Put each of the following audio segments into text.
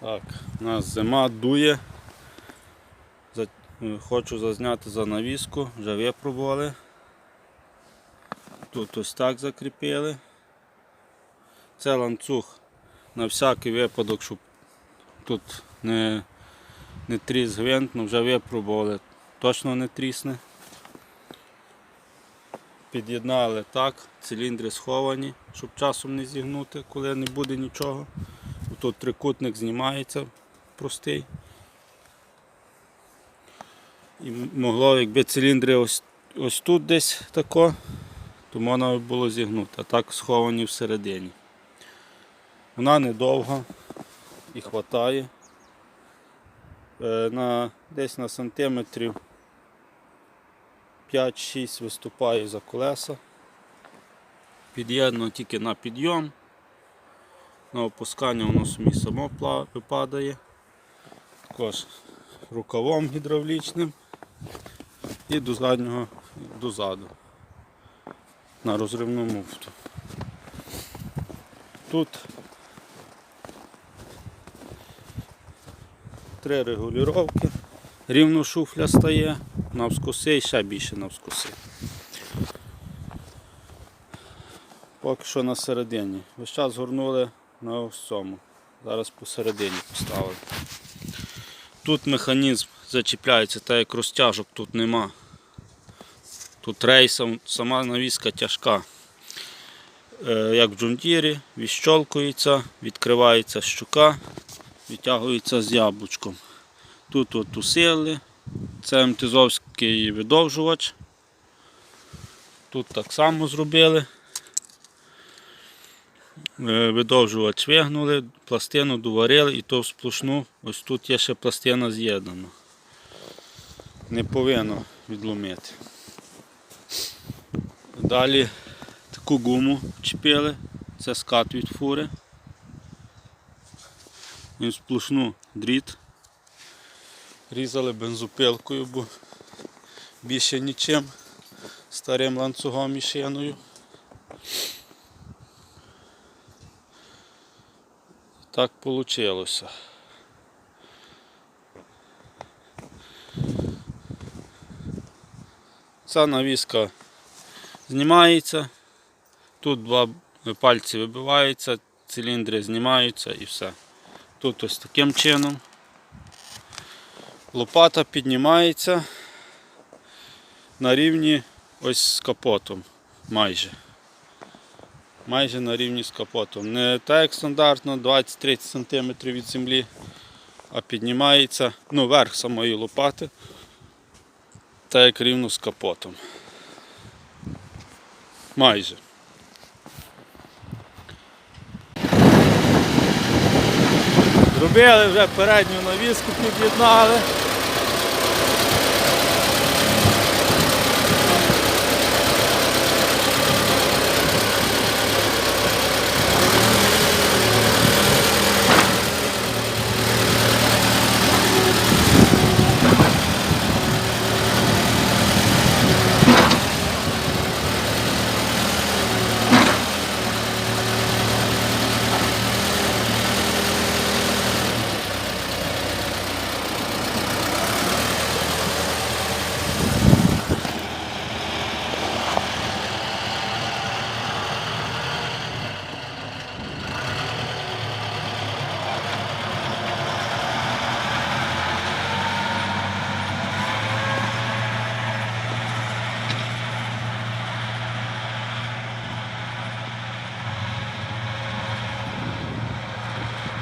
Так, у нас зима дує. Хочу зазняти за навіску, вже випробували. Тут ось так закріпили. Це ланцюг на всякий випадок, щоб тут не, не тріс гвинт, ну вже випробували, точно не трісне. Під'єднали так, циліндри сховані, щоб часом не зігнути, коли не буде нічого. Тут трикутник знімається простий. І могло, якби циліндри ось, ось тут десь тако, то можна було зігнути, а так сховані всередині. Вона недовга і хватає. Е, на, десь на сантиметрів 5-6 виступає за колеса. Під'єднано тільки на підйом. На опускання воно собі само випадає. Також рукавом гідравлічним і до заднього до заду на розривну муфту. Тут три регулювання. Рівно шуфля стає, навскоси і ще більше навскоси. Поки що на середині. Весь час горнули на ось цьому. Зараз посередині поставили. Тут механізм зачіпляється, так як розтяжок тут нема. Тут рейсом сама навіска тяжка. Е, Як в джундірі, відщолкується, відкривається щука, відтягується з яблучком. Тут от усили, це МТЗовський видовжувач. Тут так само зробили. Е, видовжувач вигнули, пластину доварили і то в сплошну. Ось тут є ще пластина з'єднана. Не повинно відломити. Далі таку гуму чіпили, це скат від фури. І в сплошну дріт. Різали бензопилкою, бо більше нічим, старим ланцюгом і шиною. Так вийшло. Ця навіска знімається. Тут два пальці вибиваються, циліндри знімаються і все. Тут ось таким чином. Лопата піднімається на рівні ось з капотом майже майже на рівні з капотом. Не так як стандартно 20-30 см від землі, а піднімається ну, верх самої лопати, так як рівно з капотом. Майже. Зробили вже передню навіску, під'єднали.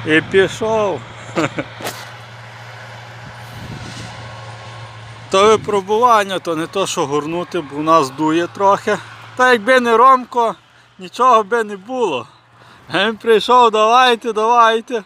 І пішов. То випробування, то не то, що горнути, бо у нас дує трохи. Та якби не Ромко, нічого би не було. А Він прийшов, давайте, давайте.